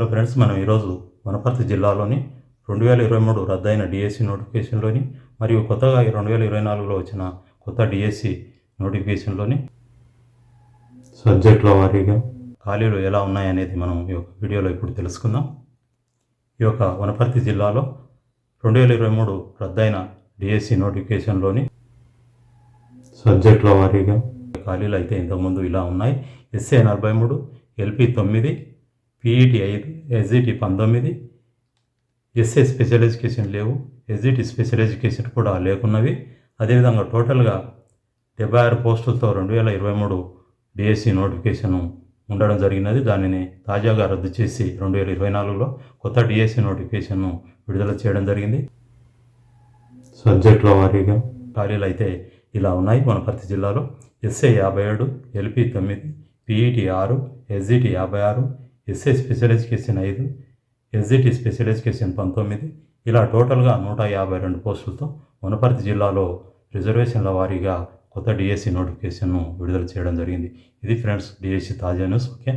Hello friends మనం ఈరోజు వనపర్తి జిల్లాలోని రెండు వేల ఇరవై మూడు రద్దయిన డిఎస్సి నోటిఫికేషన్లోని మరియు కొత్తగా రెండు వేల ఇరవై నాలుగులో వచ్చిన కొత్త డిఎస్సి నోటిఫికేషన్లోని సబ్జెక్టుల వారీగా ఖాళీలు ఎలా ఉన్నాయనేది మనం ఈ యొక్క వీడియోలో ఇప్పుడు తెలుసుకుందాం. ఈ యొక్క వనపర్తి జిల్లాలో రెండు వేల ఇరవై మూడు రద్దయిన డిఎస్సి నోటిఫికేషన్లోని సబ్జెక్టుల వారీగా ఖాళీలు అయితే ఇంతకుముందు ఇలా ఉన్నాయి. ఎస్ఏ నలభై మూడు ఎల్పి తొమ్మిది పీఈటీ ఐదు ఎస్జిటి పంతొమ్మిది ఎస్ఏ స్పెషల్ ఎడ్యుకేషన్ లేవు ఎస్జిటి స్పెషల్ ఎడ్యుకేషన్ కూడా లేకున్నవి. అదేవిధంగా టోటల్గా డెబ్బై ఆరు పోస్టులతో రెండు వేల ఇరవై మూడు డిఎస్సి నోటిఫికేషన్ ఉండడం జరిగినది. దానిని తాజాగా రద్దు చేసి రెండు వేల ఇరవై నాలుగులో కొత్త డిఎస్సి నోటిఫికేషన్ను విడుదల చేయడం జరిగింది. సబ్జెక్టుల వారీగా ఖాళీలు అయితే ఇలా ఉన్నాయి. మన ప్రతి జిల్లాలో ఎస్ఏ యాభై ఏడు ఎల్పి తొమ్మిది పీఈటీ ఆరు ఎస్జిటి యాభై ఆరు ఎస్ఏ స్పెషల్ ఎడ్యుకేషన్ ఐదు ఎస్జిటి స్పెషల్ ఎడ్యుకేషన్ పంతొమ్మిది ఇలా టోటల్గా నూట యాభై రెండు పోస్టులతో వనపర్తి జిల్లాలో రిజర్వేషన్ల వారీగా కొత్త డిఎస్సి నోటిఫికేషన్ను విడుదల చేయడం జరిగింది. ఇది ఫ్రెండ్స్ డిఎస్సి తాజా న్యూస్ ఓకే?